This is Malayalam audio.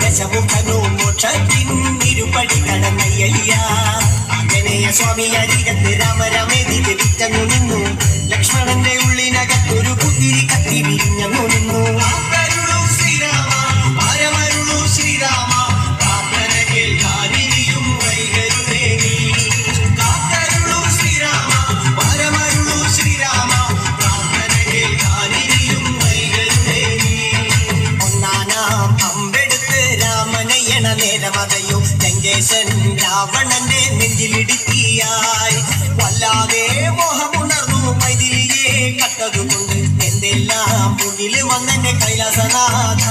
ദശമുഖനോ മോക്ഷത്തിൻ ഒരു പടി കടന്നയ്യ രണ്ടാം സ്വാമി അരികത്ത് രാമരമേതി വിറ്റങ്ങു നിന്നു. ലക്ഷ്മണന്റെ നേരമതയോ ലങ്കേശൻ രാവണന്റെ നെഞ്ചിലിടുക്കിയായി. വല്ലാതെ മോഹമുണർന്നു മൈതിലിയെ കട്ടതുകൊണ്ട് എന്തെല്ലാം മുന്നിൽ വന്നെന്റെ കൈലാസനാഥ.